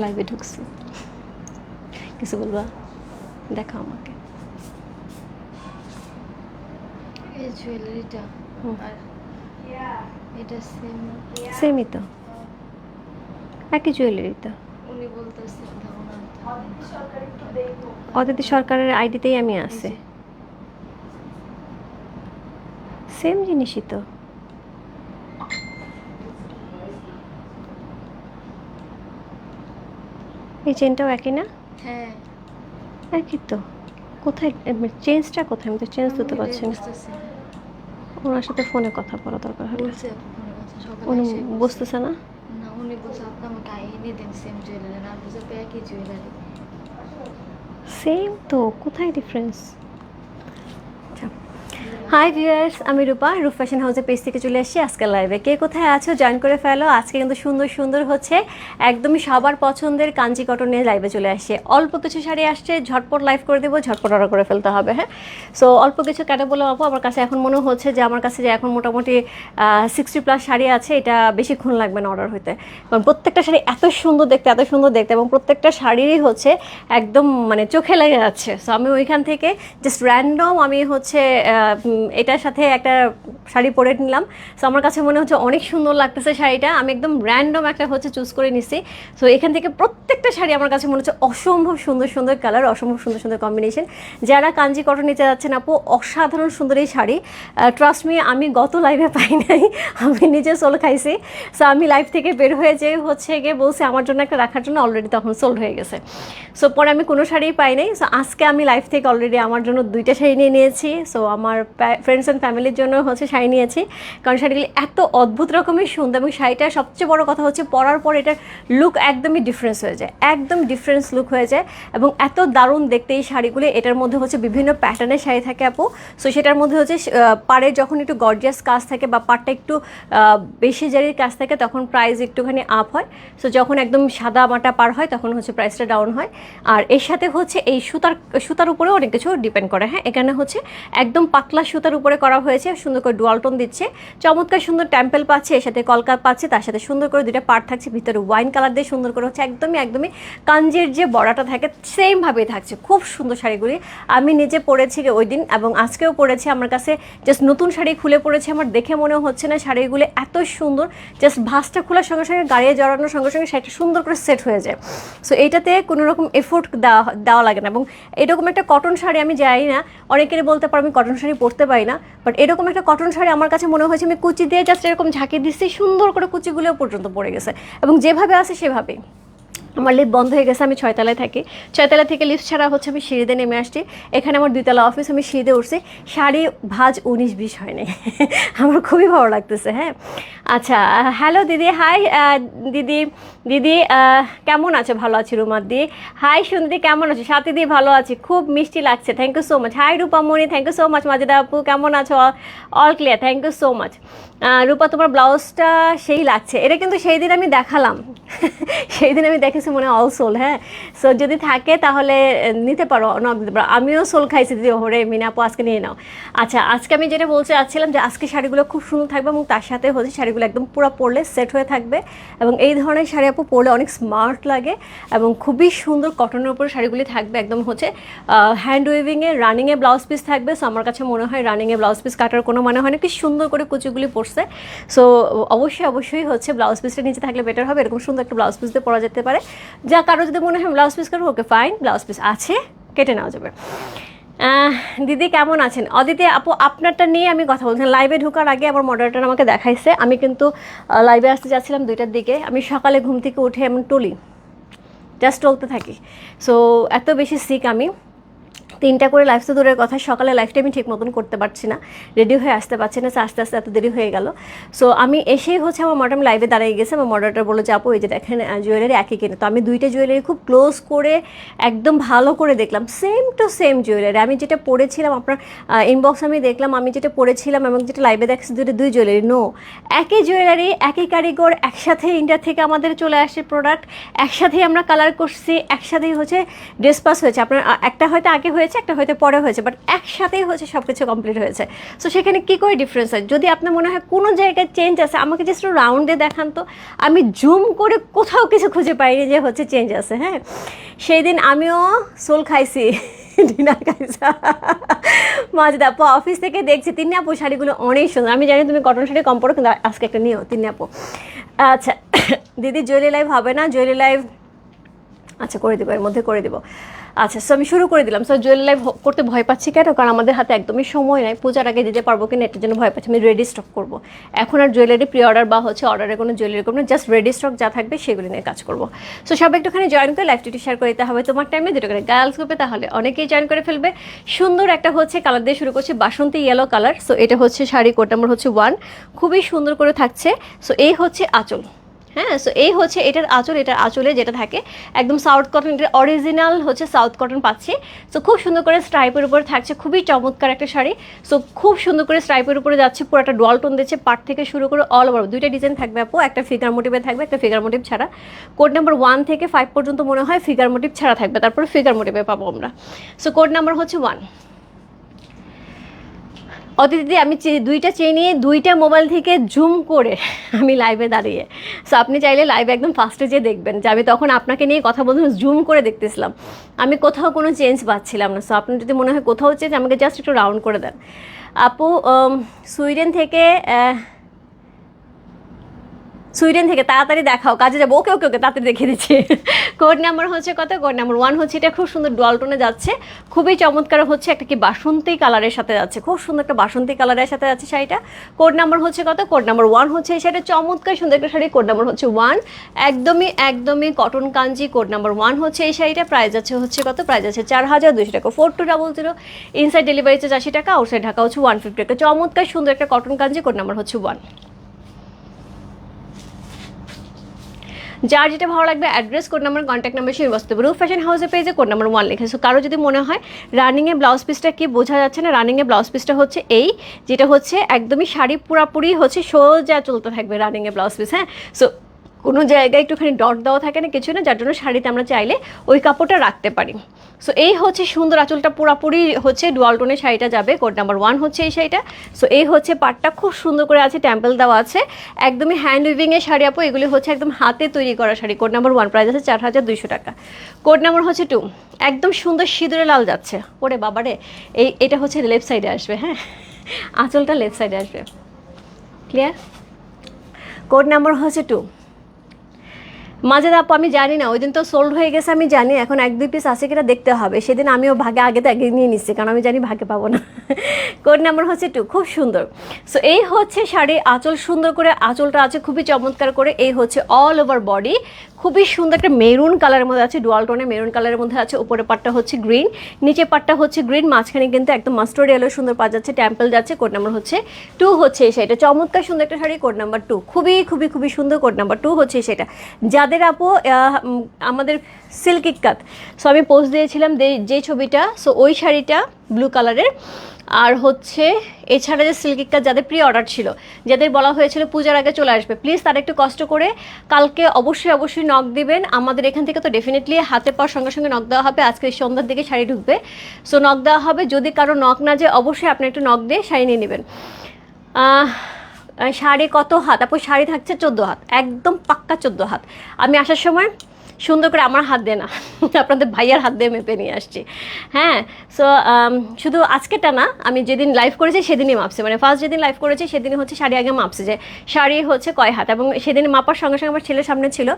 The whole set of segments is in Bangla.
লাইভে ঢুকছি। কিছু বলবা? দেখা আমাকে। এই জুয়েলারিটা। আর এটা সেম সেমই তো। একই জুয়েলারি তো উনি বলতেছে অদিতি সরকারের আইডিতেই আমি আছে। সেম জিনিসই তো। এই চেনটাও একই না? হ্যাঁ। একই তো। কোথায় চেঞ্জটা কোথায়? আমি তো চেঞ্জ দিতে পারছি না। ওনার সাথে ফোনে কথা বলা দরকার হলে উনি বুঝতেছে না? না উনি বলছে আপনি আমাকে এনে দেন সেম জুয়েলারি না বুঝে পেয়ে একই জুয়েলারি সেম তো কোথায় ডিফারেন্স হাই ভিউয়ার্স আমি রূপা রূপ ফ্যাশন হাউসের পেজ থেকে চলে এসেছি আজকের লাইভে কে কোথায় আছো? জয়েন করে ফেলো। আজকে কিন্তু সুন্দর সুন্দর হচ্ছে, একদমই সবার পছন্দের কাঞ্চি কটন নিয়ে লাইভে চলে আসছে। অল্প কিছু শাড়ি আসছে, ঝটপট লাইভ করে দেবো, ঝটপট অর্ডার করে ফেলতে হবে হ্যাঁ? সো অল্প কিছু কেটে বলে আপু আমার কাছে এখন মনে হচ্ছে যে, আমার কাছে যে এখন মোটামুটি সিক্সটি প্লাস শাড়ি আছে, এটা বেশিক্ষণ লাগবে না অর্ডার হইতে। কারণ প্রত্যেকটা শাড়ি এত সুন্দর দেখতে, এত সুন্দর দেখতে, এবং প্রত্যেকটা শাড়িরই হচ্ছে একদম মানে চোখে লেগে যাচ্ছে। সো আমি ওইখান থেকে জাস্ট র্যান্ডম আমি হচ্ছে এটার সাথে একটা শাড়ি পরে নিলাম। সো আমার কাছে মনে হচ্ছে অনেক সুন্দর লাগতেছে শাড়িটা। আমি একদম র্যান্ডম একটা হচ্ছে চুজ করে নিছি। সো এখান থেকে প্রত্যেকটা শাড়ি আমার কাছে মনে হচ্ছে অসম্ভব সুন্দর সুন্দর কালার অসম্ভব সুন্দর সুন্দর কম্বিনেশন যারা কাঞ্জি কটন নিতে যাচ্ছেন আপু, অসাধারণ সুন্দর এই শাড়ি। ট্রাস্ট মি আমি গত লাইভে পাই নাই। আমি নিজে সোল খাইছি। সো আমি লাইভ থেকে বের হয়ে যে হচ্ছে গিয়ে বলছি আমার জন্য একটা রাখার জন্য অলরেডি তখন সোল্ড হয়ে গেছে। সো পরে আমি কোনো শাড়িই পাই নাই। সো আজকে আমি লাইভ থেকে অলরেডি আমার জন্য দুইটা শাড়ি নিয়ে নিয়েছি। সো আমার ফ্রেন্ডস অ্যান্ড ফ্যামিলির জন্য হচ্ছে শাড়ি নিয়েছি। কারণ শাড়িগুলি এত অদ্ভুত রকমের সুন্দর এবং শাড়িটার সবচেয়ে বড় কথা হচ্ছে পরার পর এটার লুক একদমই ডিফারেন্স হয়ে যায়। একদম ডিফারেন্স লুক হয়ে যায় এবং এত দারুণ দেখতে এই শাড়িগুলি। এটার মধ্যে হচ্ছে বিভিন্ন প্যাটার্নের শাড়ি থাকে আপু। সো সেটার মধ্যে হচ্ছে পাড়ে যখন একটু গর্জিয়াস কাজ থাকে বা পাড়টা একটু বেশি জারির কাজ থাকে, তখন প্রাইস একটুখানি আপ হয়। সো যখন একদম সাদা মাটা পার হয়, তখন হচ্ছে প্রাইসটা ডাউন হয়। আর এর সাথে হচ্ছে এই সুতার সুতার উপরেও অনেক কিছু ডিপেন্ড করে। হ্যাঁ এখানে হচ্ছে একদম পাতলা সুতার উপরে করা হয়েছে, সুন্দর করে ডুয়ালটন দিচ্ছে। চমৎকার সুন্দর টেম্পেল পাচ্ছে, এর সাথে কলকা পাচ্ছে, তার সাথে সুন্দর করে দুইটা পার্ট থাকছে, ভিতরে ওয়াইন কালার দিয়ে সুন্দর করে হচ্ছে একদমই একদমই কাঞ্জের যে বড়াটা থাকে সেমভাবেই থাকছে। খুব সুন্দর শাড়িগুলি। আমি নিজে পরেছি ওই দিন এবং আজকেও পরেছি আমার কাছে। জাস্ট নতুন শাড়ি খুলে পড়েছে আমার, দেখে মনে হচ্ছে না শাড়িগুলো এত সুন্দর। জাস্ট ভাসটা খোলার সঙ্গে সঙ্গে, গাড়িয়ে জড়ানোর সঙ্গে সঙ্গে শাড়িটা সুন্দর করে সেট হয়ে যায়। সো এইটাতে কোনো রকম এফোর্ট দেওয়া দেওয়া লাগে না এবং এরকম একটা কটন শাড়ি আমি যাই না, অনেকেরই বলতে পারো আমি কটন শাড়ি পরতে পারি না বাট এরকম একটা কটন শাড়ি আমার কাছে মনে হয়েছে আমি কুচি দিয়ে জাস্ট এরকম ঝাঁকি দিচ্ছি, সুন্দর করে কুচিগুলো পর্যন্ত পড়ে গেছে। এবং যেভাবে আছে সেভাবেই। আমার লিফট বন্ধ হয়ে গেছে, আমি ছয়তলায় থাকি। ছয়তলা থেকে লিফট ছাড়া হচ্ছে আমি সিঁড়িতে নেমে আসছি। এখানে আমার দুইতলা অফিস আমি সিঁড়িতে উঠছি। শাড়ি ভাজ উনিশ, বিশ হয়নি। আমার খুবই ভালো লাগতেছে হ্যাঁ। আচ্ছা হ্যালো দিদি হাই দিদি দিদি কেমন আছো? ভালো আছি রুমার দি। হাই সুন্দরী, কেমন আছো? সাথী দি, ভালো আছি। খুব মিষ্টি লাগছে thank you so much hi Rupamoni thank you so much Majeda আপু, কেমন আছো? All clear thank you so much Rupa, তোমার ব্লাউজটা সেই লাগছে। এটা কিন্তু সেই দিন আমি দেখালাম। সেই দিন আমি দেখেছি মনে অল সোল হ্যাঁ? সো যদি থাকে তাহলে নিতে পারো নক দিতে পারো। আমিও সোল খাইছি, দিদি, ওরে মিনাপু আজকে নিয়ে নাও। আচ্ছা আজকে আমি যেটা বলতে চাচ্ছিলাম যে, আজকে শাড়িগুলো খুব সুন্দর থাকবে এবং তার সাথে হচ্ছে শাড়িগুলো একদম পুরো পরলে সেট হয়ে থাকবে। এবং এই ধরনের শাড়ি আপু পরলে অনেক স্মার্ট লাগে এবং খুবই সুন্দর কটনের উপর শাড়িগুলি থাকবে। একদম হচ্ছে হ্যান্ড ওয়েভিংয়ে রানিংয়ে ব্লাউজ পিস থাকবে। সো আমার কাছে মনে হয় রানিংয়ে ব্লাউজ পিস কাটার কোনো মানে হয় না, কি সুন্দর করে কুচিগুলি পরছে। সো অবশ্যই অবশ্যই হচ্ছে ব্লাউজ পিসটা নিচে থাকলে বেটার হবে। এরকম সুন্দর একটা ব্লাউজ পিস দিয়ে পরা যেতে পারে। যা কারও যদি মনে হয় ব্লাউজ পিস করব, ওকে ফাইন ব্লাউজ পিস আছে, কেটে নেওয়া যাবে। দিদি কেমন আছেন? অদিতি আপু, আপনারটা নিয়ে আমি কথা বলছিলাম লাইভে ঢোকার আগে আমার মডারেটার আমাকে দেখাইছে। আমি কিন্তু লাইভে আসতে যাচ্ছিলাম দুইটার দিকে। আমি সকালে ঘুম থেকে উঠে এমন টলি জাস্ট টলতে থাকি। সো এত বেশি সিক আমি। তিনটা করে লাইফ তো দূরের কথা, সকালে লাইফটা আমি ঠিক মতন করতে পারছি না। রেডি হয়ে আসতে পারছি না, আস্তে আস্তে এত দেরি হয়ে গেল। সো আমি এসেই হচ্ছে আমার মডার্ন লাইভে দাঁড়িয়ে গেছে, আমার মডারেটার বলে যে, আপু, এই যে দেখেন জুয়েলারি একই কিনে। তো আমি দুইটা জুয়েলারি খুব ক্লোজ করে, একদম ভালো করে দেখলাম। সেম টু সেম জুয়েলারি আমি যেটা পড়েছিলাম আপনার ইনবক্স আমি দেখলাম, আমি যেটা পড়েছিলাম এবং যেটা লাইভে দেখছি দুটো দুই জুয়েলারি নো একই জুয়েলারি একই কারিগর, একসাথে ইন্ডিয়া থেকে আমাদের চলে আসে প্রোডাক্ট একসাথেই আমরা কালার করছি, একসাথেই হচ্ছে ড্রেস পাস হয়েছে। আপনার একটা হয়তো আগে হয়েছে হয়েছে, একটা হয়তো পরে হয়েছে বাট একসাথেই হচ্ছে সব কিছু কমপ্লিট হয়েছে। সো সেখানে কী করে ডিফারেন্স হয়? যদি আপনার মনে হয় কোনো জায়গায় চেঞ্জ আছে, আমাকে জাস্ট রাউন্ডে দেখান তো। আমি জুম করে কোথাও কিছু খুঁজে পাইনি যে হচ্ছে চেঞ্জ আছে হ্যাঁ? সেই দিন আমিও সোল খাইছি ডিনার খাইছি। মাঝে আপু অফিস থেকে দেখছি, তিন্নি আপু শাড়িগুলো অনেক সুন্দর। আমি জানি তুমি কটন শাড়ি কম পড়ো কিন্তু আজকে একটা নিও, তিন্নি আপু। আচ্ছা দিদি জুয়েলারি লাইভ হবে না জুয়েলারি লাইভ আচ্ছা করে দেবো, এর মধ্যে করে দেবো। আচ্ছা সো আমি শুরু করে দিলাম। সো জুয়েলারি লাইভ করতে ভয় পাচ্ছি কেন? কারণ আমাদের হাতে একদমই সময় নাই। পূজার আগে দিতে পারব কিনা এটার জন্য ভয় পাচ্ছি। আমি রেডি স্টক করব। এখন আর জুয়েলারি প্রি অর্ডার বা হচ্ছে অর্ডারের কোনো জুয়েলারি করব জাস্ট রেডি স্টক যা থাকবে সেগুলি নিয়ে কাজ করব। সো সবাই একটুখানি জয়েন করে লাইভ টিটি শেয়ার করে দিতে হবে। তোমার টাইমে দুটো করে গার্লস গ্রুপে তাহলে অনেকেই জয়েন করে ফেলবে। সুন্দর একটা হচ্ছে কালার দিয়ে শুরু করছে বাসন্তী ইয়েলো কালার সো এটা হচ্ছে শাড়ি, কোড নাম্বার হচ্ছে ওয়ান খুবই সুন্দর করে থাকছে। সো এই হচ্ছে আঁচল। হ্যাঁ সো এই হচ্ছে এটার আঁচল, এটার আঁচলে যেটা থাকে, একদম সাউথ কটন এটার অরিজিনাল হচ্ছে সাউথ কটন পাচ্ছি। সো খুব সুন্দর করে স্ট্রাইপের উপরে থাকছে, খুবই চমৎকার একটা শাড়ি। সো খুব সুন্দর করে স্ট্রাইপের উপরে যাচ্ছে পুরো একটা ডল টোন দিচ্ছে পাট থেকে শুরু করে অল ওভার দুইটা ডিজাইন থাকবে আপু, একটা ফিগার মোটিভে থাকবে, একটা ফিগার মোটিভ ছাড়া। কোড নাম্বার ওয়ান থেকে ফাইভ পর্যন্ত মনে হয় ফিগার মোটিভ ছাড়া থাকবে, তারপরে ফিগার মোটিভে পাবো আমরা। সো কোড নাম্বার হচ্ছে ওয়ান অতিথি আমি দুইটা চেয়ে নিয়ে দুইটা মোবাইল থেকে জুম করে আমি লাইভে দাঁড়িয়ে। সো আপনি চাইলে লাইভে একদম ফার্স্টে যেয়ে দেখবেন যে আমি তখন আপনাকে নিয়ে কথা বলতে জুম করে দেখতেছিলাম। আমি কোথাও কোনো চেঞ্জ পাচ্ছিলাম না। সো আপনি যদি মনে হয় কোথাও চেঞ্জ আমাকে জাস্ট একটু রাউন্ড করে দেন। আপু সুইডেন থেকে সুইডেন থেকে তাড়াতাড়ি দেখাও, কাজে যাব। ওকে ওকে ওকে, তাড়াতাড়ি দেখে দিচ্ছি। কোড নাম্বার হচ্ছে কত? কোড নাম্বার ওয়ান হচ্ছে, এটা খুব সুন্দর ডুয়ালটনে যাচ্ছে। খুবই চমৎকার হচ্ছে একটা কি বাসন্তী কালারের সাথে যাচ্ছে। খুব সুন্দর একটা বাসন্তী কালারের সাথে যাচ্ছে শাড়িটা। কোড নাম্বার হচ্ছে কত? কোড নাম্বার ওয়ান হচ্ছে এই শাড়িটা। চমৎকার সুন্দর একটা শাড়ি, কোড নাম্বার হচ্ছে ওয়ান। একদমই একদমই কটন কাঞ্জি, কোড নাম্বার ওয়ান হচ্ছে এই শাড়িটা। প্রাইস আছে হচ্ছে কত? প্রাইস আছে চার হাজার দুশো টাকা। Four two double zero. Inside delivery charge আশি টাকা, আউটসাইড ঢাকা হচ্ছে ওয়ান ফিফটি টাকা। চমৎকার সুন্দর একটা কটন কাঞ্জি, কোড নাম্বার হচ্ছে ওয়ান। যার যেটা ভালো লাগবে address code number contact number সেই বসতে রুফ ফ্যাশন হাউসে পেজে কোড নাম্বার ওয়ান লেখে সো কারও যদি মনে হয় রানিংয়ে ব্লাউজ পিসটা কি বোঝা যাচ্ছে না রানিংয়ে ব্লাউজ পিসটা হচ্ছে এই, যেটা হচ্ছে একদমই শাড়ি পুরাপুরি হচ্ছে সোজা চলতে থাকবে রানিংয়ে ব্লাউজ পিস হ্যাঁ? সো কোনো জায়গায় একটুখানি ডট দেওয়া থাকে না, কিছু না, যার জন্য শাড়িতে আমরা চাইলে ওই কাপড়টা রাখতে পারি। সো এই হচ্ছে সুন্দর আঁচলটা, পুরাপুরি হচ্ছে ডুয়াল টোনের শাড়িটা যাবে কোড নাম্বার ওয়ান হচ্ছে এই শাড়িটা। সো এই হচ্ছে পাটটা, খুব সুন্দর করে আছে টেম্পল দেওয়া আছে। একদমই হ্যান্ড উইভিংয়ের শাড়ি আপু, এগুলি হচ্ছে একদম হাতে তৈরি করা sari code number one price আছে চার হাজার দুইশো টাকা। কোড নাম্বার হচ্ছে টু একদম সুন্দর সিঁদুরে লাল যাচ্ছে। ওরে বাবারে এই, এটা হচ্ছে লেফট সাইডে আসবে হ্যাঁ? আঁচলটা লেফট সাইডে আসবে। ক্লিয়ার কোড নাম্বার হচ্ছে টু মাঝে আপু, আমি জানি না, ওই দিন তো সোল্ড হয়ে গেছে, আমি জানি, এখন এক, দুই পিস আছে কিনা দেখতে হবে, সেদিন আমিও ভাগে, আগে তো আগে নিয়ে নিচ্ছি কারণ আমি জানি ভাগে পাবো না। কোড নাম্বার হচ্ছে টু খুব সুন্দর। সো এই হচ্ছে শাড়ি আঁচল, সুন্দর করে আঁচলটা আছে, খুবই চমৎকার করে, এই হচ্ছে অল ওভার বডি খুবই সুন্দর একটা মেরুন কালারের মধ্যে আছে ডুয়াল টোনে মেরুন কালারের মধ্যে আছে, উপরে পাটটা হচ্ছে গ্রিন নিচে পাটটা হচ্ছে গ্রিন মাঝখানে কিন্তু একদম মাস্টার্ড এলো সুন্দর পাওয়া যাচ্ছে টেম্পল যাচ্ছে কোড নাম্বার হচ্ছে টু হচ্ছে শাড়িটা চমৎকার সুন্দর একটা শাড়ি কোড নাম্বার টু খুবই খুবই খুবই সুন্দর কোড নাম্বার টু হচ্ছে সেটা। যাদের আপু আমাদের সিল্ক ইক্কাত সো আমি পোস্ট দিয়েছিলাম যে ছবিটা সো ওই শাড়িটা ব্লু কালারের আর হচ্ছে, এছাড়া যে সিল্ক ইক্কাত যাদের প্রি অর্ডার ছিল, যাদের বলা হয়েছিল পূজার আগে চলে আসবে প্লিজ তারা একটু কষ্ট করে কালকে অবশ্যই অবশ্যই নক দিবেন। আমাদের এখান থেকে তো ডেফিনেটলি হাতে পাওয়ার সঙ্গে সঙ্গে নক দেওয়া হবে। আজকে সন্ধ্যার দিকে শাড়ি ঢুকবে। সো নক দেওয়া হবে। যদি কারও নক না যে অবশ্যই আপনি একটু নক দিয়ে শাড়ি নিয়ে নেবেন। শাড়ি কত হাত? আপু শাড়ি থাকছে চোদ্দ হাত। একদম পাক্কা চোদ্দ হাত। আমি আসার সময় সুন্দর করে আমার হাত দিয়ে না, আপনাদের ভাইয়ার হাত দিয়ে মেপে নিয়ে আসছি। হ্যাঁ সো শুধু আজকেটা না, আমি যেদিন লাইভ করেছি সেদিনই মাপছি। মানে ফার্স্ট যেদিন লাইভ করেছি সেদিনই হচ্ছে শাড়ি আগে মাপছি যে, শাড়ি হচ্ছে কয় হাত? এবং সেদিন মাপার সঙ্গে সঙ্গে আমার ছেলের সামনে ছিল,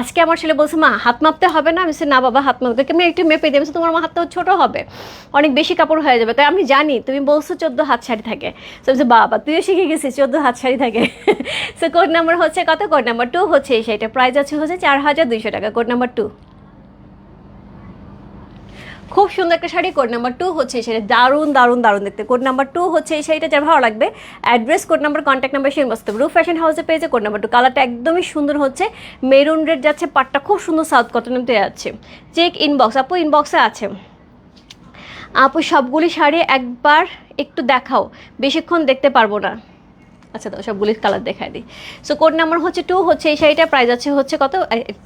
আজকে আমার ছেলে বলছে, মা, হাত মাপতে হবে না? আমি না বাবা, হাত মাপতে আমি একটু মেপে দিই। তোমার মা হাতটা ছোটো হবে, অনেক বেশি কাপড় হয়ে যাবে। তাই আমি জানি, তুমি বলছো চোদ্দ হাত শাড়ি থাকে। সো বাবা, তুইও শিখে গেছিস, চোদ্দ হাত শাড়ি থাকে। সো কোড নাম্বার হচ্ছে কত? কোড নাম্বার টু হচ্ছে শাড়িটা প্রাইস আছে হচ্ছে চার হাজার দুইশো টাকা। কোড নাম্বার টু খুব সুন্দর একটা শাড়ি কোড নাম্বার টু হচ্ছে এই শাড়ি। দারুণ দারুণ দারুণ দেখতে। কোড নাম্বার টু হচ্ছে এই শাড়িটা যার ভালো লাগবে। Address code number contact number সেই বসতে রুফ ফ্যাশন হাউসে পেয়েছে কোড নাম্বার টু কালারটা একদমই সুন্দর হচ্ছে। মেরুন রেড যাচ্ছে পাটটা খুব সুন্দর সাউথ কটনের যাচ্ছে। চেক ইনবক্স আপু ইনবক্সে আছে। আপু, সবগুলি শাড়ি একবার একটু দেখাও। বেশিক্ষণ দেখতে পারব না। আচ্ছা দাও সবগুলি কালার দেখাই দিই। সো কোড নাম্বার হচ্ছে টু হচ্ছে এই শাড়িটা প্রাইস আছে হচ্ছে কত?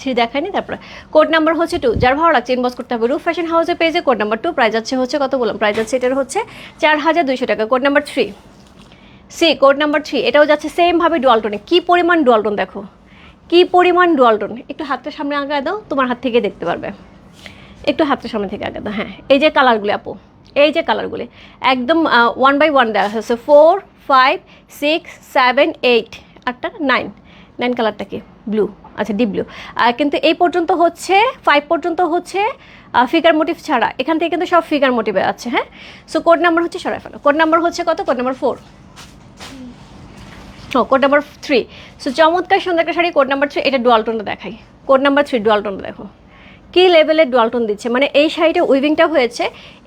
থ্রি দেখায়নি, তারপরে কোড নাম্বার হচ্ছে টু যার ভালো লাগছে ইনবক্স করতে হবে। রুফ ফ্যাশন হাউসের পেজে কোড নাম্বার টু প্রাইস আছে হচ্ছে কত বললাম? প্রাইস আছে এটার হচ্ছে চার হাজার দুইশো টাকা। Code number three C code number three এটাও যাচ্ছে সেমভাবে ডুয়ালটনে কী পরিমাণ ডুয়ালটন দেখো? কী পরিমাণ ডুয়ালটন একটু হাতটা সামনে আগে দাও, তোমার হাত থেকে দেখতে পারবে। একটু হাতটা সামনে থেকে আগে দাও হ্যাঁ। এই যে কালারগুলি আপু, এই যে কালারগুলি একদম ওয়ান বাই ওয়ান দেওয়া হচ্ছে four five six seven eight আটটা? নাইন নাইন কালারটা কি? ব্লু আচ্ছা ডিপ ব্লু কিন্তু এই পর্যন্ত হচ্ছে ফাইভ পর্যন্ত হচ্ছে ফিগার মোটিভ ছাড়া। এখান থেকে কিন্তু সব ফিগার মোটিভে আছে হ্যাঁ? সো কোড নাম্বার হচ্ছে সরাই ফেলো। কোড নাম্বার হচ্ছে কত? কোড নাম্বার ফোর ও কোড নাম্বার থ্রি সো চমৎকার সুন্দর একটা শাড়ি। কোড নাম্বার থ্রি এটা ডুয়ালটনটা দেখাই। কোড নাম্বার থ্রি ডুয়ালটনটা দেখো। কী লেভেলের ডুয়ালটন দিচ্ছে? মানে এই শাড়িটা উইভিংটা হয়েছে,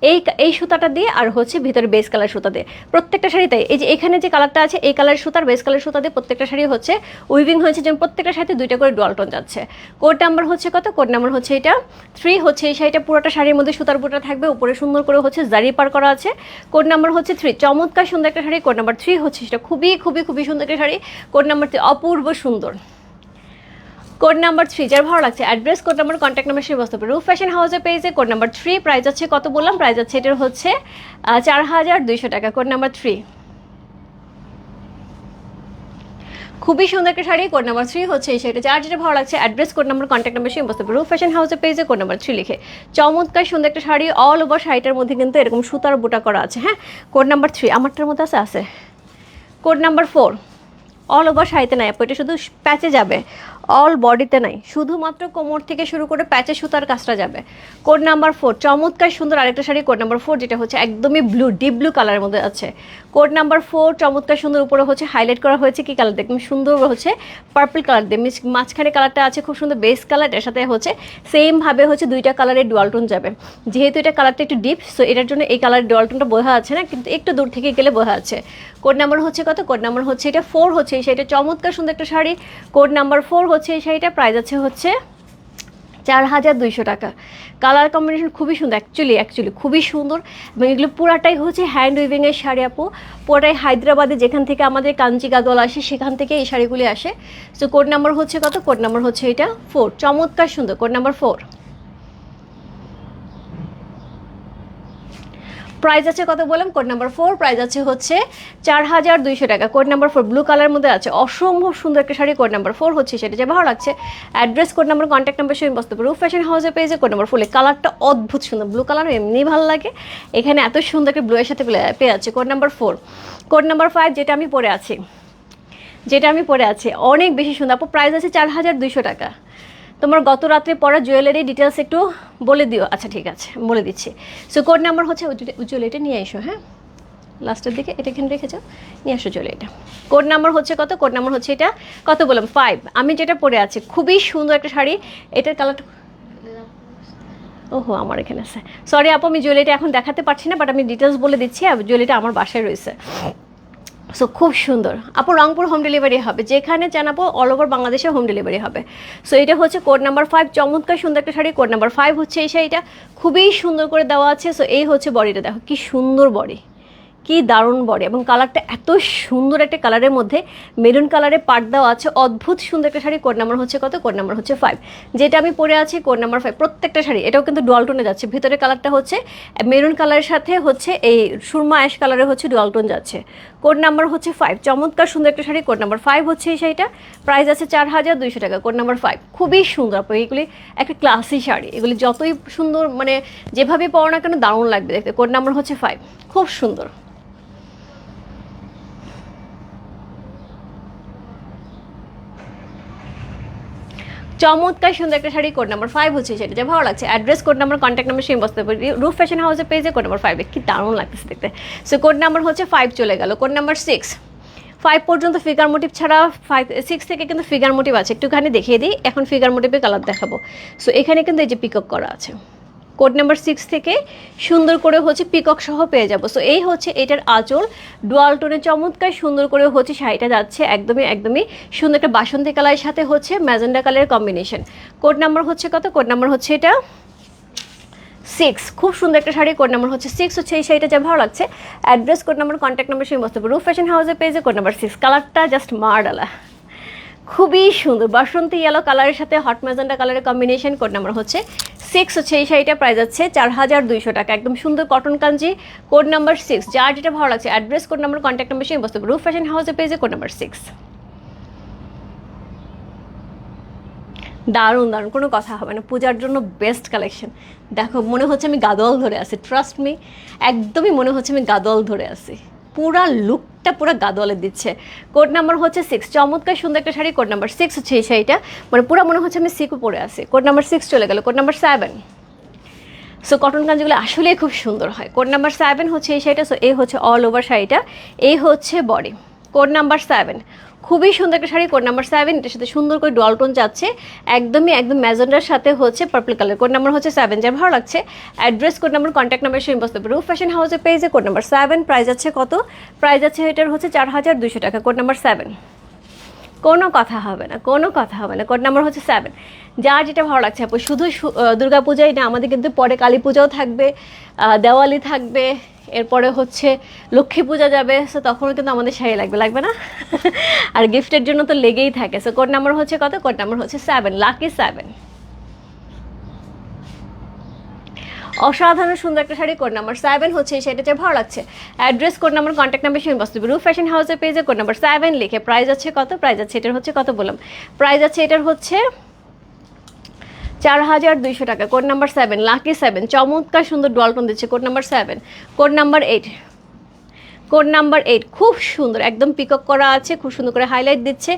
এই এই সুতাটা দিয়ে আর হচ্ছে ভিতরে বেস কালার সুতা দিয়ে। প্রত্যেকটা শাড়িতে, এই যে এখানে যে কালারটা আছে, এই কালার সুতার বেস কালার সুতা দিয়ে প্রত্যেকটা শাড়ি হচ্ছে উইভিং হয়েছে। যেমন প্রত্যেকটা শাড়িতে দুইটা করে ডুয়ালটন যাচ্ছে। কোড নাম্বার হচ্ছে কত? কোড নাম্বার হচ্ছে এটা। থ্রি হচ্ছে এই শাড়িটা, পুরোটা শাড়ির মধ্যে সুতার বুটা থাকবে। উপরে সুন্দর করে হচ্ছে জারি পার করা আছে। কোড নাম্বার হচ্ছে থ্রি চমৎকার সুন্দর একটা শাড়ি। কোড নাম্বার থ্রি হচ্ছে সেটা খুবই খুবই খুবই সুন্দর একটা শাড়ি। কোড নাম্বার থ্রি অপূর্ব সুন্দর। কোড নাম্বার থ্রি যার ভালো লাগছে address code number contact number, সেই বস্তু রুফ ফ্যাশন হাউসের পেজে কোড নাম্বার থ্রি প্রাইস আছে কত বললাম? প্রাইস আছে এটার হচ্ছে চার হাজার দুইশো টাকা, কোড নাম্বার থ্রি খুবই সুন্দর একটা শাড়ি, কোড নাম্বার থ্রি হচ্ছে এই শাড়িটা। যার যেটা ভালো লাগছে address code number contact number, সেই বস্তু রুফ ফ্যাশন হাউসের পেজে কোড নাম্বার থ্রি লিখে। চমৎকার সুন্দর একটা শাড়ি অল ওভার শাড়িটার মধ্যে কিন্তু এরকম সুতার বুটা করা আছে হ্যাঁ? কোড নাম্বার থ্রি আমারটার মধ্যে আছে আছে? Code number four all over শাড়িতে নাই এটা শুধু প্যাচে যাবে। অল বডিতে নাই। শুধুমাত্র কোমর থেকে শুরু করে প্যাচে সুতার কাজটা যাবে। কোড নাম্বার ফোর চমৎকার সুন্দর আরেকটা শাড়ি কোড নাম্বার ফোর যেটা হচ্ছে একদমই ব্লু ডিপ ব্লু কালারের মধ্যে আছে। কোড নাম্বার ফোর চমৎকার সুন্দর উপরে হচ্ছে হাইলাইট করা হয়েছে কি কালার একদম সুন্দর হচ্ছে পার্পল কালার দিয়ে। মাঝখানে কালারটা আছে খুব সুন্দর বেস কালারের সাথে হচ্ছে সেমভাবে হচ্ছে দুইটা কালারের ডুয়ালটন যাবে। যেহেতু এটা কালারটা একটু ডিপ সো এটার জন্য এই কালারের ডুয়ালটনটা বোঝা যাচ্ছে না, কিন্তু একটু দূর থেকে গেলে বোঝা যাচ্ছে। কোড নাম্বার হচ্ছে কত? কোড নাম্বার হচ্ছে এটা ফোর হচ্ছে, এই শাড়িটা চমৎকার সুন্দর একটা শাড়ি। কোড নাম্বার ফোর হচ্ছে এই শাড়িটা প্রাইস আছে হচ্ছে চার হাজার দুইশো টাকা। কালার কম্বিনেশন খুবই সুন্দর অ্যাকচুয়ালি অ্যাকচুয়ালি খুবই সুন্দর। এবং এগুলো পুরাটাই হচ্ছে হ্যান্ড উইভিংয়ের শাড়ি আপু। পুরাটাই হায়দ্রাবাদে যেখান থেকে আমাদের কাঞ্চি গাদল আসে, সেখান থেকে এই শাড়িগুলি আসে। সো কোড নাম্বার হচ্ছে কত? কোড নাম্বার হচ্ছে এটা ফোর চমৎকার সুন্দর কোড নাম্বার ফোর প্রাইস আছে কত বললাম? কোড নাম্বার ফোর প্রাইস আছে হচ্ছে চার হাজার দুইশো টাকা। Code number four blue colour মধ্যে আছে। অসম্ভব সুন্দর একটা শাড়ি কোড নাম্বার ফোর হচ্ছে সেটা। যে ভালো লাগছে। Address code number contact number সেই বস্তু রুফ ফ্যাশন হাউসে পেয়েছে কোড নাম্বার ফোরে কালারটা অদ্ভুত সুন্দর। ব্লু কালার এমনি ভালো লাগে। এখানে এত সুন্দর একটা ব্লু এর সাথে পেয়ে- আছে code number four code number five যেটা আমি পরে আছি। যেটা আমি পরে আছি। অনেক বেশি সুন্দর। আপু প্রাইস আছে চার হাজার দুইশো টাকা। তোমার গত রাত্রে পরা জুয়েলারি ডিটেলস একটু বলে দিও। আচ্ছা ঠিক আছে, বলে দিচ্ছি। সো কোড নাম্বার হচ্ছে জুয়েলারিটা নিয়ে এসো হ্যাঁ? লাস্টের দিকে এটা এখানে রেখে যাও, নিয়ে আসো জুয়েলারিটা কোড নাম্বার হচ্ছে কত? কোড নাম্বার হচ্ছে এটা, কত বললাম? ফাইভ আমি যেটা পরে আছি, খুবই সুন্দর একটা শাড়ি। এটার কালারটা ওহো, আমার এখানে আছে। সরি আপু, আমি জুয়েলারিটা এখন দেখাতে পারছি না বাট আমি ডিটেলস বলে দিচ্ছি জুয়েলারিটা আমার বাসায় রয়েছে। সো খুব সুন্দর। আপু, রংপুর হোম ডেলিভারি হবে। যেখানে চান আপু অল ওভার বাংলাদেশে হোম ডেলিভারি হবে। সো এটা হচ্ছে কোড নাম্বার ফাইভ চমৎকার সুন্দর একটা শাড়ি। কোড নাম্বার ফাইভ হচ্ছে এই শাড়িটা। খুবই সুন্দর করে দেওয়া আছে। সো এই হচ্ছে বডিটা। দেখো, কি সুন্দর বডি। কি দারুণ বডি। এবং কালারটা এত সুন্দর একটা কালারের মধ্যে মেরুন কালারে পাট দেওয়া আছে। অদ্ভুত সুন্দর একটা শাড়ি, কোড নাম্বার হচ্ছে কত? কোড নাম্বার হচ্ছে ফাইভ যেটা আমি পরে আছি কোড নাম্বার ফাইভ প্রত্যেকটা শাড়ি, এটাও কিন্তু ডুয়ালটনে যাচ্ছে। ভিতরে কালারটা হচ্ছে মেরুন কালারের সাথে হচ্ছে এই সুরমা অ্যাশ কালারে হচ্ছে ডুয়ালটন যাচ্ছে। কোড নাম্বার হচ্ছে ফাইভ চমৎকার সুন্দর একটা শাড়ি, কোড নাম্বার ফাইভ হচ্ছে এই শাড়িটা। প্রাইস আছে চার হাজার দুইশো টাকা, কোড নাম্বার ফাইভ খুবই সুন্দর। এগুলি একটা ক্লাসি শাড়ি। এগুলি যতই সুন্দর মানে যেভাবে পরো না কেন, দারুণ লাগবে দেখতে। কোড নাম্বার হচ্ছে ফাইভ খুব সুন্দর। চমৎকার সুন্দর একটা শাড়ি কোড নাম্বার ফাইভ হচ্ছে সেটা যা ভালো লাগছে। Address code number contact number same বসতে পারি। রুফ ফ্যাশন হাউসের পেজে কোড নাম্বার ফাইভে কি দারুণ লাগতেছে দেখতে। সো কোড নাম্বার হচ্ছে ফাইভ চলে গেল। কোড নাম্বার সিক্স ফাইভ পর্যন্ত ফিগার মোটিভ ছাড়া ফাইভ সিক্স থেকে কিন্তু ফিগার মোটিভ আছে। একটুখানি দেখিয়ে দিই, এখন ফিগার মোটিভে কালার দেখাবো। সো এখানে কিন্তু এই যে পিক আপ করা আছে। কোড নাম্বার সিক্স থেকে সুন্দর করে হচ্ছে পিকক সহ পেয়ে যাব। সো এই হচ্ছে এটার আঁচল। ডুয়াল টোনে চমৎকার সুন্দর করে হচ্ছে শাড়িটা যাচ্ছে। একদমই একদমই সুন্দর একটা বাসন্তী কালারের সাথে হচ্ছে ম্যাজেন্ডা কালারের কম্বিনেশন কোড নাম্বার হচ্ছে কত? কোড নাম্বার হচ্ছে এটা সিক্স খুব সুন্দর একটা শাড়ি। কোড নাম্বার হচ্ছে সিক্স হচ্ছে এই শাড়িটা যা ভালো লাগছে। Address code number contact number সেই মস্ত রুফ ফ্যাশন হাউসের পেজে কোড নাম্বার সিক্স কালারটা জাস্ট মার্ডালা খুবই সুন্দর। বাসন্তী ইয়েলো কালারের সাথে হট ম্যাজেন্টা কালারের কম্বিনেশন কোড নাম্বার হচ্ছে সিক্স হচ্ছে এই শাড়িটা প্রাইস আছে চার হাজার দুইশো টাকা। একদম সুন্দর কটন কাঞ্জি কোড নাম্বার সিক্স যার যেটা ভালো লাগছে address code number contact number সেই বস্তু রুফ ফ্যাশন হাউসের পেজে কোড নাম্বার সিক্স দারুণ দারুণ। কোনো কথা হবে না। পূজার জন্য বেস্ট কালেকশন দেখো, মনে হচ্ছে আমি গাদল ধরে আছি। ট্রাস্ট মি একদমই মনে হচ্ছে আমি গাদল ধরে আছি। পুরা লুকটা পুরো গাদোয়ালে দিচ্ছে। কোড নাম্বার হচ্ছে সিক্স চমৎকার সুন্দর একটা শাড়ি কোড নাম্বার সিক্স হচ্ছে এই শাড়িটা। মানে পুরো মনে হচ্ছে আমি সিকু পরে আছি। কোড নাম্বার সিক্স চলে গেল code number seven so cotton কাঞ্জিগুলো আসলেই খুব সুন্দর হয়। কোড নাম্বার সেভেন হচ্ছে এই শাড়িটা সো এই হচ্ছে অল ওভার শাড়িটা এই হচ্ছে বডি কোড নাম্বার সেভেন খুবই সুন্দর একটা শাড়ি কোড নাম্বার সেভেন এটার সাথে সুন্দর করে ডলটন যাচ্ছে। একদমই, একদম ম্যাজেন্ডার সাথে হচ্ছে পার্পল কালার কোড নাম্বার হচ্ছে সেভেন যার ভালো লাগছে। Address code number contact number সেই বস্তু রুফ ফ্যাশন হাউসের পেজে কোড নাম্বার সেভেন প্রাইস আছে কত? প্রাইস আছে এটার হচ্ছে চার হাজার দুশো টাকা কোড নাম্বার সেভেন কোনো কথা হবে না, কোনো কথা হবে না। কোড নাম্বার হচ্ছে সেভেন যার যেটা ভালো লাগছে, আপু শুধু দুর্গাপূজাই না, আমাদের কিন্তু পরে কালী পূজাও থাকবে দেওয়ালি থাকবে, এরপরে হচ্ছে লক্ষ্মী পূজা যাবে সো তখনও কিন্তু আমাদের শাড়ি লাগবে লাগবে না? আর গিফটের জন্য তো লেগেই থাকে। সো কোড নাম্বার হচ্ছে কত? কোড নাম্বার হচ্ছে সেভেন লাকি সেভেন অসাধারণ সুন্দর একটা শাড়ি কোড নাম্বার সেভেন হচ্ছে সেটা যে ভালো লাগছে। Address code number contact number সেই বস্তু রুফ ফ্যাশন হাউসের পেজে কোড নাম্বার সেভেন লিখে প্রাইস আছে কত? প্রাইস আছে এটার হচ্ছে কত বললাম? প্রাইস আছে এটার হচ্ছে চার হাজার দুইশো টাকা। Code number seven lucky seven চমৎকার সুন্দর ডলটন দিচ্ছে। Code number seven code number eight code number eight. খুব সুন্দর, একদম পিকক করা আছে, খুব সুন্দর করে হাইলাইট দিচ্ছে।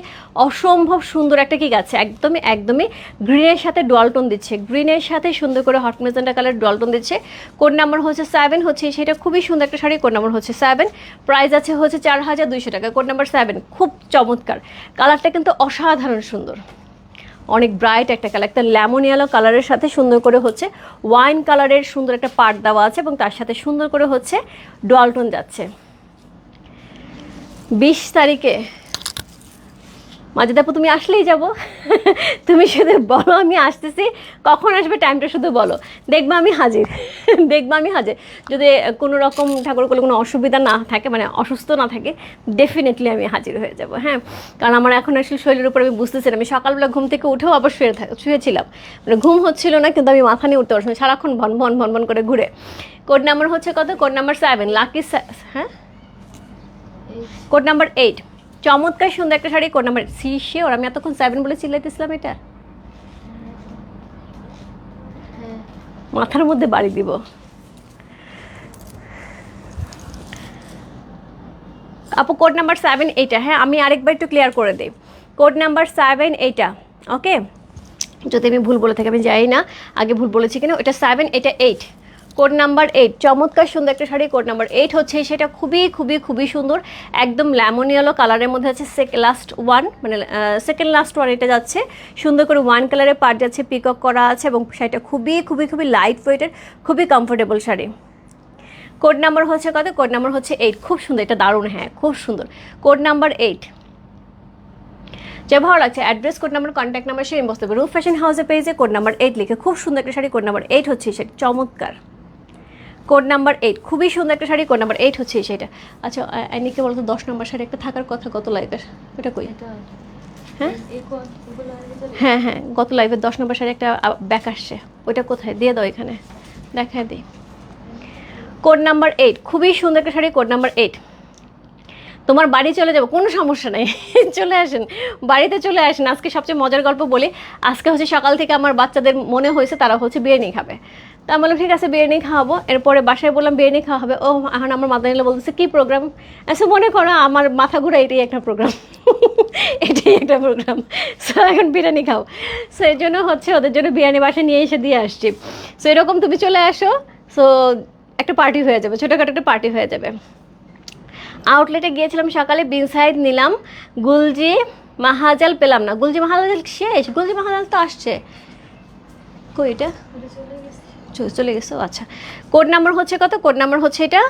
অসম্ভব সুন্দর একটা কি আছে, একদমই একদমই গ্রিনের সাথে ডলটন দিচ্ছে। গ্রিনের সাথে সুন্দর করে হট মেজেন্টা কালার ডলটন দিচ্ছে। কোড নাম্বার হচ্ছে সেভেন হচ্ছে সেটা খুবই সুন্দর একটা শাড়ি, কোড নাম্বার হচ্ছে সেভেন প্রাইস আছে হচ্ছে চার হাজার দুইশো টাকা, কোড নাম্বার সেভেন খুব চমৎকার। কালারটা কিন্তু অসাধারণ সুন্দর। অনেক ব্রাইট একটা কালার একটা লেমন ইয়েলো কালারের সাথে সুন্দর করে হচ্ছে ওয়াইন কালারের সুন্দর একটা পার্ট দেওয়া আছে এবং তার সাথে সুন্দর করে হচ্ছে ডলটন যাচ্ছে। বিশ তারিখে। মাঝে আপু, তুমি আসলেই যাব। তুমি শুধু বলো, আমি আসতেছি। কখন আসবে টাইমটা শুধু বলো। দেখবা আমি হাজির। দেখবা আমি হাজির। যদি কোনো রকম ঠাকুর করলে কোনো অসুবিধা না থাকে মানে অসুস্থ না থাকে ডেফিনেটলি আমি হাজির হয়ে যাব হ্যাঁ? কারণ আমার এখন আসলে শরীরের উপর আমি বুঝতেছি আমি সকালবেলা ঘুম থেকে উঠেও আবার শুয়ে থাক, শুয়েছিলাম। মানে ঘুম হচ্ছিল না, কিন্তু আমি মাথা নিয়ে উঠতে পারছি সারাক্ষণ ভন ভন ভন ভন করে ঘুরে। কোড নাম্বার হচ্ছে কত? কোড নাম্বার সেভেন লাকি হ্যাঁ? Code number eight. চমৎকার সুন্দর একটা sari, code number C, sure. আমি এতক্ষণ সেভেন বলে চিল্লাইতেছিলাম এটা। মাথার মধ্যে বাড়ি দিব। আপু, কোড নাম্বার সেভেন এইটা। হ্যাঁ আমি আরেকবার একটু ক্লিয়ার করে দিই। কোড নাম্বার সেভেন এইটা ওকে যদি আমি ভুল বলে থাকি, আমি যাই না। আগে ভুল বলেছি কিনা? এটা সেভেন এটা এইট কোড নাম্বার এইট, চমৎকার সুন্দর একটা শাড়ি, কোড নাম্বার এইট হচ্ছে সেটা খুবই খুবই খুবই সুন্দর। একদম লেমন ইয়েলো কালারের মধ্যে আছে সেকেন্ড লাস্ট ওয়ান মানে সেকেন্ড লাস্ট ওয়ান এটা যাচ্ছে। সুন্দর করে ওয়ান কালারের পার্ট যাচ্ছে পিকক করা আছে এবং শাড়িটা খুবই খুবই খুবই লাইট ওয়েটের খুবই কমফোর্টেবল শাড়ি। কোড নাম্বার হচ্ছে কত? কোড নাম্বার হচ্ছে এইট খুব সুন্দর, এটা দারুণ হ্যাঁ খুব সুন্দর। কোড নাম্বার এইট যে ভালো লাগছে address code number contact number, সেই বসতে হবে রুফ ফ্যাশন হাউসের পেজে কোড নাম্বার এইট লিখে, খুব সুন্দর একটা শাড়ি, কোড নাম্বার এইট হচ্ছে সেটা চমৎকার। কোড নাম্বার এইট খুবই সুন্দর একটা শাড়ি কোড নাম্বার এইট হচ্ছে সেটা আচ্ছা অ্যানিকে বলতো দশ নম্বর শাড়ি একটা থাকার কথা কত লাইভের ওটা কই? হ্যাঁ? হ্যাঁ হ্যাঁ গত লাইভে দশ নম্বর শাড়ি একটা ব্যাক আসছে। ওইটা কোথায়? দিয়ে দাও এখানে। দেখায় দিই। কোড নাম্বার এইট খুবই সুন্দর একটা শাড়ি কোড নাম্বার এইট তোমার বাড়ি চলে যাব, কোনো সমস্যা নেই। চলে আসেন, বাড়িতে চলে আসেন। আজকে সবচেয়ে মজার গল্প বলি, আজকে হচ্ছে সকাল থেকে আমার বাচ্চাদের মনে হয়েছে তারা হচ্ছে বিরিয়ানি খাবে। তা আমি বললাম, ঠিক আছে, বিরিয়ানি খাওয়াবো। এরপরে বাসায় বললাম, বিরিয়ানি খাওয়া হবে। ও এখন আমার মাথা নিলে বলতেছে, কী প্রোগ্রাম আচ্ছা মনে করো আমার মাথা ঘুরা এটাই একটা প্রোগ্রাম এটাই একটা প্রোগ্রাম সো এখন বিরিয়ানি খাও। সো এর জন্য হচ্ছে ওদের জন্য বিরিয়ানি বাসায় নিয়ে এসে দিয়ে আসছি। সো এরকম তুমি চলে আসো। সো একটা পার্টি হয়ে যাবে, ছোটোখাটো একটা পার্টি হয়ে যাবে। আউটলেটে গিয়েছিলাম সকালে বিনসাইড নিলাম, গুলজি মাহাজাল পেলাম না। গুলজি মাহাজাল শেষ? গুলজি মাহাজাল তো আসছে। কই এটা? চলে গেছে? আচ্ছা। কোড নাম্বার হচ্ছে কত? কোড নাম্বার হচ্ছে এটা?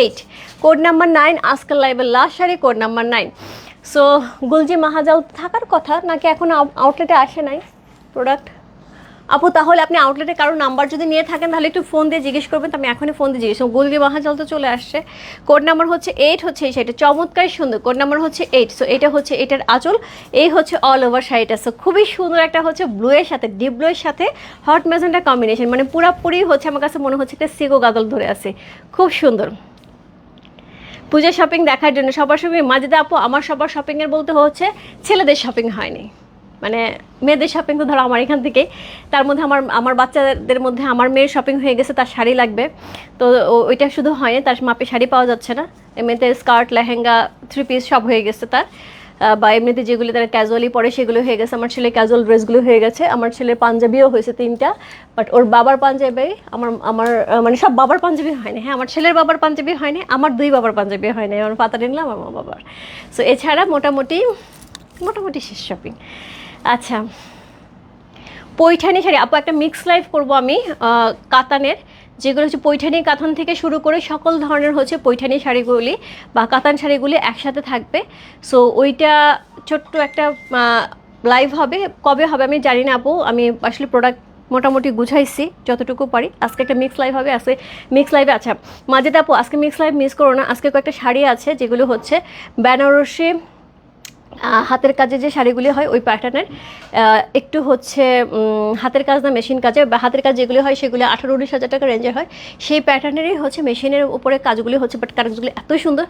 এইট কোড নাম্বার নাইন আজকাল লাইভের last sari code number nine so গুলজি মাহাজাল থাকার কথা, নাকি এখন আউটলেটে আসে নাই প্রোডাক্ট আপু, তাহলে আপনি আউটলেটে কারও নাম্বার যদি নিয়ে থাকেন, তাহলে একটু ফোন দিয়ে জিজ্ঞেস করবেন। তো আমি এখনই ফোন দিয়ে জিজ্ঞেস করব। গুলগি মহাজল তো চলে আসছে। কোড নাম্বার হচ্ছে এইট হচ্ছে এই শাড়িটা চমৎকার সুন্দর। কোড নাম্বার হচ্ছে এইট সো এটা হচ্ছে এটার আঁচল। এই হচ্ছে অল ওভার শাড়িটা সো খুবই সুন্দর একটা হচ্ছে ব্লুয়ের সাথে ডিপ ব্লুয়ের সাথে হট ম্যাজেন্টা কম্বিনেশন মানে পুরাপুরি হচ্ছে আমার কাছে মনে হচ্ছে একটা সিগো গাদল ধরে আছে। খুব সুন্দর। পূজা শপিং দেখার জন্য সবার শপিং মাঝে আপু, আমার সবার শপিংয়ের বলতে হচ্ছে, ছেলেদের শপিং হয়নি। মানে মেয়েদের শপিং তো ধরো আমার এখান থেকে। তার মধ্যে আমার আমার বাচ্চাদের মধ্যে আমার মেয়ের শপিং হয়ে গেছে, তার শাড়ি লাগবে। তো ওইটা শুধু হয়নি তার মাপে শাড়ি পাওয়া যাচ্ছে না। এমনিতে স্কার্ট লেহেঙ্গা থ্রি পিস সব হয়ে গেছে তার। বা এমনিতে যেগুলি তারা ক্যাজুয়ালি পরে সেগুলো হয়ে গেছে। আমার ছেলে ক্যাজুয়াল ড্রেসগুলো হয়ে গেছে। আমার ছেলের পাঞ্জাবিও হয়েছে তিনটা। বাট ওর বাবার পাঞ্জাবি, আমার আমার মানে সব বাবার পাঞ্জাবি হয়নি হ্যাঁ আমার ছেলের বাবার পাঞ্জাবি হয়নি আমার দুই বাবার পাঞ্জাবি হয়নি আমার পাতা নিলাম আমার বাবার। সো এছাড়া মোটামুটি মোটামুটি শেষ শপিং আচ্ছা। পৈঠানি শাড়ি, আপু, একটা মিক্স লাইফ করব আমি কাতানের। যেগুলো হচ্ছে পৈঠানি কাতান থেকে শুরু করে সকল ধরনের হচ্ছে পৈঠানি শাড়িগুলি বা কাতান শাড়িগুলি একসাথে থাকবে। সো ওইটা ছোট্ট একটা লাইভ হবে। কবে হবে আমি জানি না, আপু। আমি আসলে প্রোডাক্ট মোটামুটি গুছাইছি, যতটুকু পারি। আজকে একটা মিক্স লাইভ হবে, আজকে মিক্স লাইভে আচ্ছা মাঝে আপু, আজকে মিক্স লাইভ মিস করো না। আজকে কয়েকটা শাড়ি আছে, যেগুলো হচ্ছে বেনারসি হাতের কাজে যে শাড়িগুলি হয়, ওই প্যাটার্নের একটু হচ্ছে হাতের কাজ না মেশিন কাজে, বা হাতের কাজ যেগুলি হয়, সেগুলি আঠারো উনিশ হাজার টাকা রেঞ্জের হয়। সেই প্যাটার্নেরই হচ্ছে মেশিনের উপরে কাজগুলি হচ্ছে বাট কাজগুলি এত সুন্দর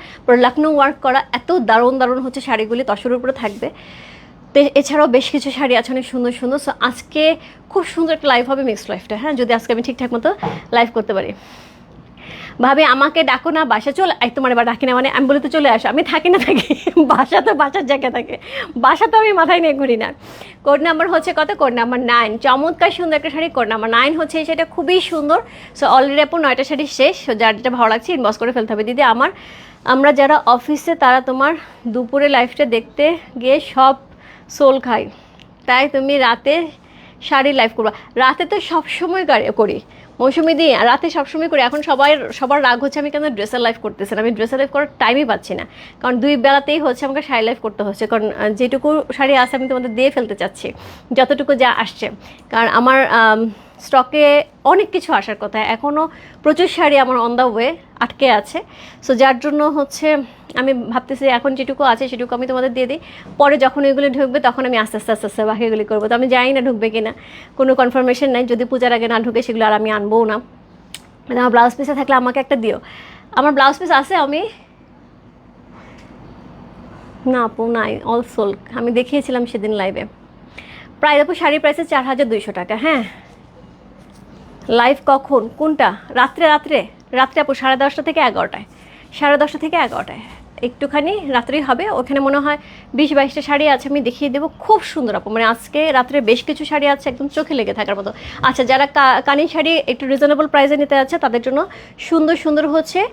লখনৌ ওয়ার্ক করা এত দারুণ দারুণ হচ্ছে শাড়িগুলি তসরের উপরে থাকবে। তো এছাড়াও বেশ কিছু শাড়ি আছে, অনেক সুন্দর সুন্দর। সো আজকে খুব সুন্দর একটা লাইভ হবে মিক্সড লাইফটা হ্যাঁ? যদি আজকে আমি ঠিকঠাক মতো লাইভ করতে পারি। ভাবে আমাকে ডাকো না বাসা চল এই তোমার এবার ডাকি না মানে আমি বলি তো চলে আসো। আমি থাকি না থাকি। বাসা তো বাসার জায়গায় থাকে। বাসা তো আমি মাথায় নিয়ে ঘুরি না। কোড নাম্বার হচ্ছে কত? কোড নাম্বার নাইন চমৎকার সুন্দর একটা শাড়ি কোড নাম্বার নাইন হচ্ছে শাড়িটা খুবই সুন্দর। সো অলরেডি আপু নয়টা শাড়ি শেষ। So, যার যেটা ভালো লাগছে ইনবক্স করে ফেলতে হবে। দিদি আমার আমরা যারা অফিসে তারা তোমার দুপুরে লাইফটা দেখতে গিয়ে সব সোল খাই তাই তুমি রাতে শাড়ি লাইভ করবা। রাতে তো সবসময় করি। মৌসুমি দি রাতে সবসময় করি এখন সবাই সবার রাগ হচ্ছে আমি কেন ড্রেসার লাইফ করতেছি আমি ড্রেসার লাইফ করার টাইমই পাচ্ছি না। কারণ দুই বেলাতেই হচ্ছে আমাকে শাড়ি লাইফ করতে হচ্ছে। কারণ যেটুকু শাড়ি আছে আমি তোমাদের দিয়ে ফেলতে চাচ্ছি, যতটুকু যা আসছে। কারণ আমার স্টকে অনেক কিছু আসার কথা। এখনও প্রচুর শাড়ি আমার অন দ্য ওয়ে আটকে আছে। সো যার জন্য হচ্ছে আমি ভাবতেছি এখন যেটুকু আছে সেটুকু আমি তোমাদের দিয়ে দিই। পরে যখন এগুলো ঢুকবে তখন আমি আস্তে আস্তে আস্তে আস্তে বাকিগুলি করব। তো আমি জানি না ঢুকবে কিনা। কোনো কনফার্মেশন নাই। যদি পূজার আগে না ঢুকে সেগুলো আর আমি আনবও না। মানে আমার ব্লাউজ পিসে থাকলে আমাকে একটা দিও। আমার ব্লাউজ পিস আছে আমি না আপু, নাই। অল সোল আমি দেখিয়েছিলাম সেদিন লাইভে প্রায় আপু শাড়ি প্রাইসে চার হাজার দুইশো টাকা। হ্যাঁ। লাইভ কখন? কোনটা? রাত্রে রাত্রে? রাত্রে আপু, সাড়ে দশটা থেকে এগারোটায়। সাড়ে দশটা থেকে এগারোটায়। একটুখানি রাত্রেই হবে। ওখানে মনে হয় বিশ বাইশটা শাড়ি আছে, আমি দেখিয়ে দেবো। খুব সুন্দর আপু। মানে আজকে রাত্রে বেশ কিছু শাড়ি আছে, একদম চোখে লেগে থাকার মতো। আচ্ছা যারা কানি শাড়ি একটু রিজনেবল প্রাইসে নিতে আছে, তাদের জন্য সুন্দর সুন্দর হচ্ছে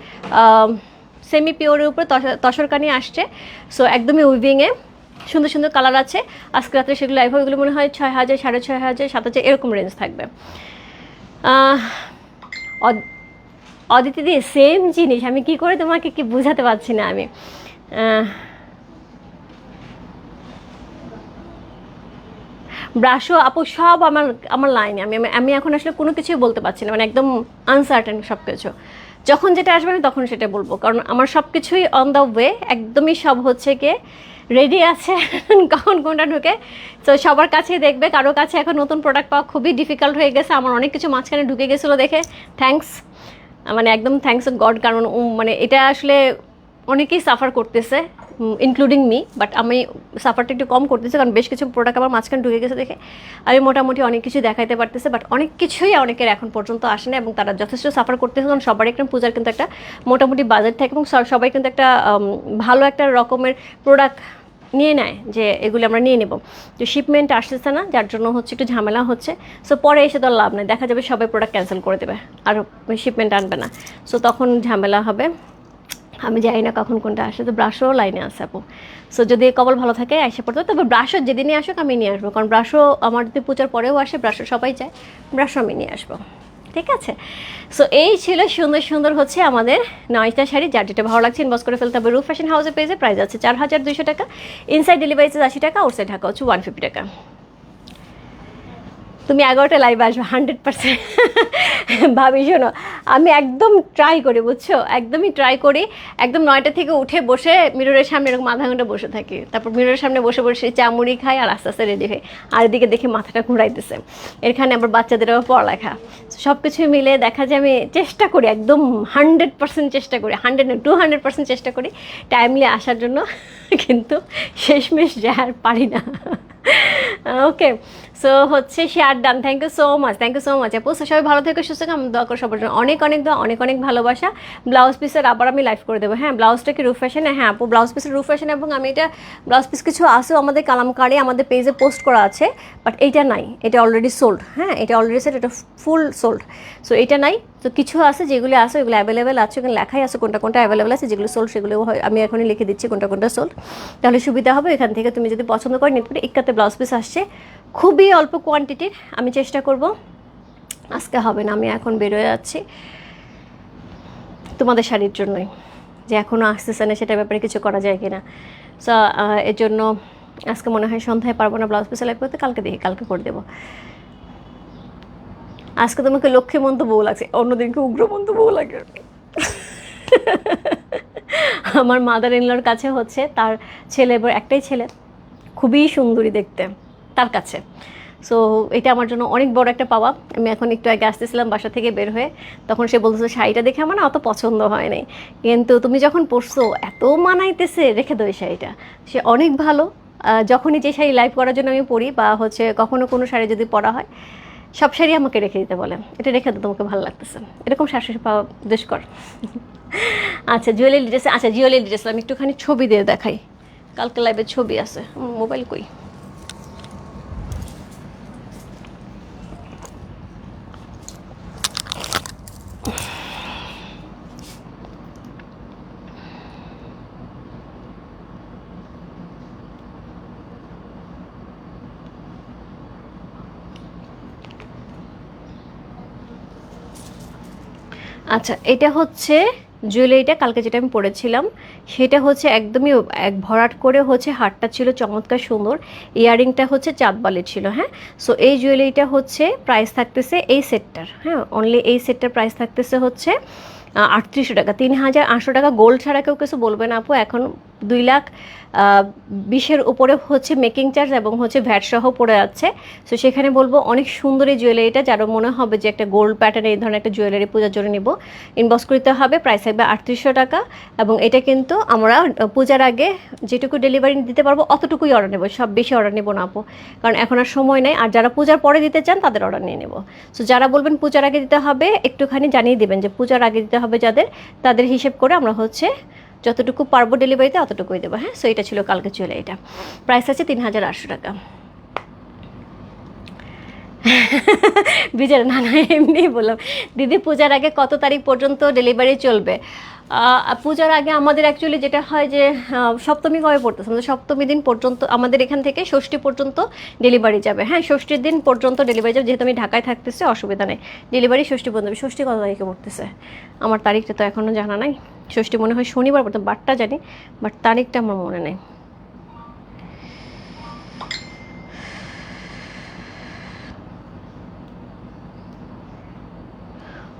সেমি পিওরের উপরে তস- তসরকানি আসছে। সো একদমই উইভিংয়ে সুন্দর সুন্দর কালার আছে। আজকে রাত্রে সেগুলো লাইভ হবে এগুলো মনে হয় ছয় হাজার, সাড়ে ছয় হাজার, সাত হাজার, এরকম রেঞ্জ থাকবে। অদিতি দি সেম জিনিস। আমি কি করে তোমাকে কি বোঝাতে পারছি না আমি? ব্রাশও আপু সব আমার আমার লাইনে আমি, আমি- এখন আসলে কোনো কিছুই বলতে পারছি না মানে একদম আনসার্টেন সব কিছু যখন যেটা আসবে আমি তখন সেটা বলব, কারণ আমার সব কিছুই অন দ্য ওয়ে একদমই সব হচ্ছে কি রেডি আছে, কখন কোনটা ঢুকে। তো সবার কাছেই দেখবে, কারও কাছে এখন নতুন প্রোডাক্ট পাওয়া খুবই ডিফিকাল্ট হয়ে গেছে, আমার অনেক কিছু মাঝখানে ঢুকে গেছিল দেখে। থ্যাঙ্কস মানে একদম থ্যাঙ্কস গড কারণ মানে এটা আসলে অনেকেই সাফার করতেছে ইনক্লুডিং মি বাট আমি সাফারটা একটু কম করতেছি কারণ বেশ কিছু প্রোডাক্ট আমার মাঝখানে ঢুকে গেছে দেখে। আমি মোটামুটি অনেক কিছু দেখাইতে পারতেছে বাট অনেক কিছুই অনেকের এখন পর্যন্ত আসে না এবং তারা যথেষ্ট সাফার করতেছে। কারণ সবারই একটা পূজার কিন্তু একটা মোটামুটি বাজেট থাকে এবং সবাই কিন্তু একটা ভালো একটা রকমের প্রোডাক্ট নিয়ে নেয় যে এগুলো আমরা নিয়ে নেব। তো শিপমেন্ট আসতেছে না, যার জন্য হচ্ছে একটু ঝামেলা হচ্ছে। সো পরে এসে তো লাভ নেই, দেখা যাবে সবাই প্রোডাক্ট ক্যান্সেল করে দেবে, আর শিপমেন্ট আনবে না। সো তখন ঝামেলা হবে। আমি জানি না কখন কোনটা আসে, তো ব্রাশও লাইনে আছে আপু। সো যদি কবল ভালো থাকে এসে পড়তে তবে ব্রাশও যেদিনই আসুক, আমি নিয়ে আসব। কারণ ব্রাশও আমার যদি পূজার পরেও আসে ব্রাশও সবাই চায়। ব্রাশও আমি নিয়ে আসব। ঠিক আছে? সো এই ছিল সুন্দর সুন্দর হচ্ছে আমাদের নয়টা শাড়ি। যার যেটা ভালো লাগছে ইনবক্স করে ফেলতে হবে। রুফ ফ্যাশন হাউসে পেয়েছে প্রাইস আছে চার হাজার দুইশো টাকা। ইনসাইড ডেলিভারি আশি টাকা আউটসাইড ঢাকা হচ্ছে ওয়ান ফিফটি টাকা। তুমি এগারোটা লাইভে আসবে হান্ড্রেড পার্সেন্ট ভাবি, শোনো, আমি একদম ট্রাই করি, বুঝছ? একদমই ট্রাই করি। একদম নয়টা থেকে উঠে বসে মিররের সামনে এরকম আধা ঘণ্টা বসে থাকি। তারপর মিররের সামনে বসে বসে চামুড়ি খাই আর আস্তে আস্তে রেডি হই। আর এদিকে দেখি মাথাটা ঘুরাইতেছে। এখানে আবার বাচ্চাদেরও পড়ালেখা। সব কিছু মিলে দেখা যায় আমি চেষ্টা করি, একদম হান্ড্রেড পার্সেন্ট চেষ্টা করি। হান্ড্রেড টু হান্ড্রেড পার্সেন্ট চেষ্টা করি টাইমলি আসার জন্য। কিন্তু শেষমেশ যায় আর পারি না। ওকে সো হচ্ছে share done thank you so much thank you so much আপু। So, সবাই ভালো থেকে সুস্থ আমি দোয়া করো সবার জন্য। অনেক অনেক দোয়া অনেক অনেক ভালোবাসা। ব্লাউজ পিসের আবার আমি লাইভ করে দেবো। হ্যাঁ ব্লাউজটা কি রুফ ফ্যাশনে হ্যাঁ আপু ব্লাউজ পিসের রুফ ফ্যাশন এবং আমি এটা ব্লাউজ পিস কিছু আসেও আমাদের কালামকারি আমাদের পেজে পোস্ট করা আছে বাট এইটা নাই। এটা অলরেডি সোল্ড হ্যাঁ এটা অলরেডি সেট এটা ফুল সোল্ড সো এটা নাই। তো কিছু আছে যেগুলো আছে ওইগুলো অ্যাভেলেবেল আছে ওখানে লেখাই আছে কোনটা কোনটা অ্যাভেলেবেল আছে যেগুলো সোল্ড সেগুলো আমি এখনই লিখে দিচ্ছি কোনটা কোনটা সোল্ড তাহলে সুবিধা হবে এখান থেকে তুমি যদি পছন্দ করো নিতে পারি। ইক্কাতে ব্লাউজ পিস আসছে। খুবই অল্প কোয়ান্টিটির আমি চেষ্টা করব। আজকে হবে না, আমি এখন বেরোয় যাচ্ছি তোমাদের শাড়ির জন্যই। যে এখনও আসতেছে না, সেটার ব্যাপারে কিছু করা যায় কিনা। সো এর জন্য আজকে মনে হয় সন্ধ্যায় পারব না ব্লাউজ পিস সেলেক্ট করতে, কালকে দেখি, কালকে করে দেবো। আজকে তোমাকে লক্ষ্মীমন্ত বউ লাগছে, অন্যদিনকে উগ্রমন্ত বউ লাগে। আমার মাদার ইনলার কাছে হচ্ছে, তার ছেলে একটাই ছেলে, খুবই সুন্দরী দেখতে। তার কাছে। সো এটা আমার জন্য অনেক বড় একটা পাওয়া। আমি এখন একটু আগে আসতেছিলাম বাসা থেকে বের হয়ে। তখন সে বলতেছে, শাড়িটা দেখে আমার না অত পছন্দ হয় নাই। কিন্তু তুমি যখন পরছো, এত মানাইতেছে, রেখে দেবে শাড়িটা। সে অনেক ভালো। যখনই যে শাড়ি লাইভ করার জন্য আমি পরি বা হচ্ছে কখনো কোনো শাড়ি যদি পরা হয়, সব শাড়ি আমাকে রেখে দিতে বলে। এটা রেখে দাও, তোমাকে ভালো লাগতেছে। এরকম শাশুড়ি পাওয়া দুষ্কর আচ্ছা জুয়েলারি ড্রেস আচ্ছা জুয়েলারি ড্রেস আমি একটুখানি ছবি দিয়ে দেখাই। কালকে লাইভে ছবি আছে। মোবাইল কই? আচ্ছা এটা হচ্ছে জুয়েলারিটা, কালকে যেটা আমি পরেছিলাম, সেটা হচ্ছে একদমই এক ভরাট করে হচ্ছে হারটা ছিল চমৎকার সুন্দর, ইয়ারিংটা হচ্ছে চাঁদবালি ছিল হ্যাঁ? সো এই জুয়েলারিটা হচ্ছে প্রাইস থাকতেছে এই সেটটার হ্যাঁ? অনলি এই সেটটার প্রাইস থাকতেছে হচ্ছে আটত্রিশশো টাকা, তিন হাজার আটশো টাকা গোল্ড ছাড়া কেউ কিছু বলবে না আপু, এখন দুই লাখ বিশের উপরে হচ্ছে মেকিং চার্জ এবং হচ্ছে ভ্যাট সহ পড়ে যাচ্ছে সো সেখানে বলব অনেক সুন্দর এই জুয়েলারিটা যারও মনে হবে যে একটা গোল্ড প্যাটার্নের এই ধরনের একটা জুয়েলারি পূজার জন্য নিব। ইনবক্স করতে হবে প্রাইস থাকবে আটত্রিশশো টাকা এবং এটা কিন্তু আমরা পূজার আগে যেটুকু ডেলিভারি দিতে পারব, অতটুকুই অর্ডার নেব, সব বেশি অর্ডার নেব না আপু। কারণ এখন আর সময় নেই, আর যারা পূজার পরে দিতে চান, তাদের অর্ডার নিয়ে নেব। সো যারা বলবেন পূজার আগে দিতে হবে, একটুখানি জানিয়ে দেবেন যে পূজার আগে দিতে হবে যাদের, তাদের হিসেব করে আমরা হচ্ছে যতটুকু পারব ডেলিভারিতে অতটুকুই দেবো হ্যাঁ? সো এটা ছিল কালকে চলে এটা। প্রাইস আছে তিন হাজার আটশো টাকা। বিজয় না না এমনি বললাম দিদি, পূজার আগে কত তারিখ পর্যন্ত ডেলিভারি চলবে? পূজার আগে আমাদের অ্যাকচুয়ালি যেটা হয় যে সপ্তমী কবে পড়তেছে? আমাদের সপ্তমী দিন পর্যন্ত আমাদের এখান থেকে ষষ্ঠী পর্যন্ত ডেলিভারি যাবে। হ্যাঁ ষষ্ঠীর দিন পর্যন্ত ডেলিভারি যাবে। যেহেতু আমি ঢাকায় থাকতেছি, অসুবিধা নেই। ডেলিভারি ষষ্ঠী পর্যন্ত ষষ্ঠী কত তারিখে পড়তেছে? আমার তারিখটা তো এখনও জানা নাই। ষষ্ঠী মনে হয় শনিবার পড়তে বারটা জানি বাট তারিখটা আমার মনে নেই।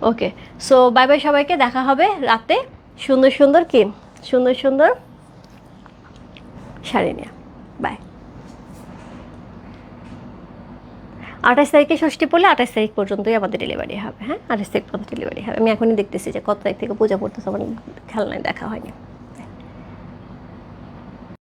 ওকে সো বাই বাই সবাইকে, দেখা হবে রাতে। সুন্দর সুন্দর কি? সুন্দর সুন্দর শাড়ি নিয়ে। বাই আঠাশ তারিখে ষষ্ঠী পড়লে আঠাশ তারিখ পর্যন্তই আমাদের ডেলিভারি হবে হ্যাঁ? আঠাশ তারিখ পর্যন্ত ডেলিভারি হবে। আমি এখনই দেখতেছি যে কত তারিখ থেকে পূজা পড়তেছে আমার খেলনায় দেখা হয়নি।